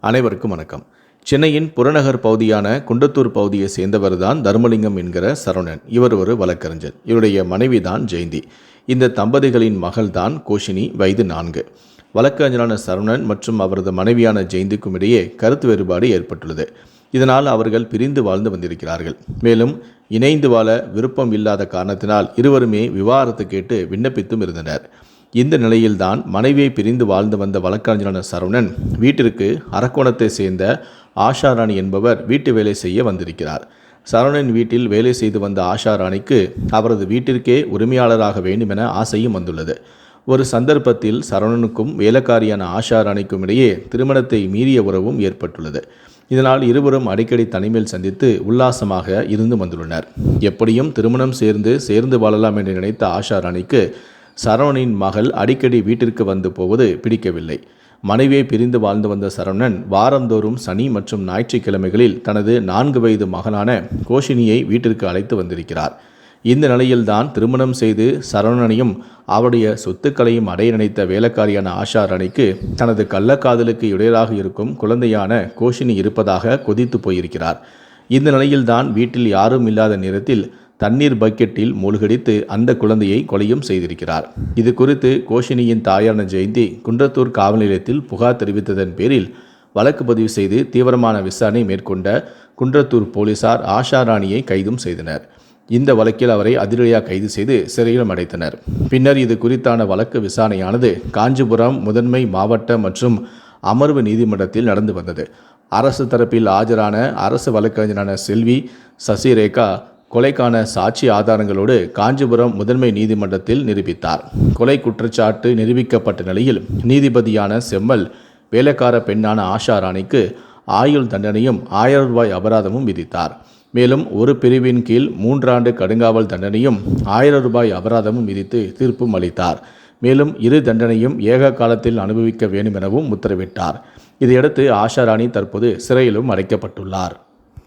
அனைவருக்கும் வணக்கம். சென்னையின் புறநகர் பகுதியான குண்டத்தூர் பகுதியை சேர்ந்தவர்தான் தர்மலிங்கம் என்கிற சரவணன். இவர் ஒரு வழக்கறிஞர். இவருடைய மனைவி தான் ஜெயந்தி. இந்த தம்பதிகளின் மகள்தான் கோஷினி வயது நான்கு. வழக்கறிஞரான சரவணன் மற்றும் அவரது மனைவியான ஜெயந்திக்கும் இடையே கருத்து வேறுபாடு ஏற்பட்டுள்ளது. இதனால் அவர்கள் பிரிந்து வாழ்ந்து வந்திருக்கிறார்கள். மேலும் இணைந்து வாழ விருப்பம் இல்லாத காரணத்தினால் இருவருமே விவாகரத்து கேட்டு விண்ணப்பித்தும் இருந்தனர். இந்த நிலையில்தான் மனைவியை பிரிந்து வாழ்ந்து வந்த வழக்கறிஞரான சரவணன் வீட்டிற்கு அரக்கோணத்தை சேர்ந்த ஆஷாராணி என்பவர் வீட்டு வேலை செய்ய வந்திருக்கிறார். சரவணன் வீட்டில் வேலை செய்து வந்த ஆஷாராணிக்கு அவரது வீட்டிற்கே உரிமையாளராக வேண்டும் என ஆசையும் வந்துள்ளது. ஒரு சந்தர்ப்பத்தில் சரவணனுக்கும் வேலைக்காரியான ஆஷாராணிக்கும் இடையே திருமணத்தை மீறிய உறவும் ஏற்பட்டுள்ளது. இதனால் இருவரும் அடிக்கடி தனிமையில் சந்தித்து உல்லாசமாக இருந்து வந்துள்ளனர். எப்படியும் திருமணம் சேர்ந்து சேர்ந்து வாழலாம் என்று நினைத்த ஆஷாராணிக்கு சரவணின் மகள் அடிக்கடி வீட்டிற்கு வந்து போவது பிடிக்கவில்லை. மனைவியை பிரிந்து வாழ்ந்து வந்த சரவணன் வாரந்தோறும் சனி மற்றும் ஞாயிற்றுக்கிழமைகளில் தனது நான்கு வயது மகனான கோஷினியை வீட்டிற்கு அழைத்து வந்திருக்கிறார். இந்த நிலையில்தான் திருமணம் செய்து சரவணனையும் அவருடைய சொத்துக்களையும் அடைய நினைத்த வேலைக்காரியான ஆஷா ரணிக்கு தனது கள்ளக்காதலுக்கு இடையராக இருக்கும் குழந்தையான கோஷினி இருப்பதாக கொதித்து போயிருக்கிறார். இந்த நிலையில்தான் வீட்டில் யாரும் இல்லாத நேரத்தில் தண்ணீர் பக்கெட்டில் மூழ்கடித்து அந்த குழந்தையை கொலையும் செய்திருக்கிறார். இது குறித்து கோஷினியின் தாயான ஜெயந்தி குன்றத்தூர் காவல் நிலையத்தில் புகார் தெரிவித்ததன் பேரில் வழக்கு பதிவு செய்து தீவிரமான விசாரணை மேற்கொண்ட குன்றத்தூர் போலீசார் ஆஷா ராணியை கைதும் செய்தனர். இந்த வழக்கில் அவரை அதிரடியாக கைது செய்து சிறையிலும் அடைத்தனர். பின்னர் இது குறித்தான வழக்கு விசாரணையானது காஞ்சிபுரம் முதன்மை மாவட்ட மற்றும் அமர்வு நீதிமன்றத்தில் நடந்து வந்தது. அரசு தரப்பில் ஆஜரான அரசு வழக்கறிஞரான செல்வி சசிரேகா கொலைக்கான சாட்சி ஆதாரங்களோடு காஞ்சிபுரம் முதன்மை நீதிமன்றத்தில் நிரூபித்தார். கொலை குற்றச்சாட்டு நிரூபிக்கப்பட்ட நிலையில் நீதிபதியான செம்மல் வேலைக்கார பெண்ணான ஆஷா ராணிக்கு ஆயுள் தண்டனையும் ஆயிரம் ரூபாய் அபராதமும் விதித்தார். மேலும் ஒரு பிரிவின் கீழ் மூன்றாண்டு கடுங்காவல் தண்டனையும் ஆயிரம் ரூபாய் அபராதமும் விதித்து தீர்ப்பும் அளித்தார். மேலும் இரு தண்டனையும் ஏக காலத்தில் அனுபவிக்க வேண்டும் எனவும் உத்தரவிட்டார். இதையடுத்து ஆஷாராணி தற்போது சிறையிலும் அடைக்கப்பட்டுள்ளார்.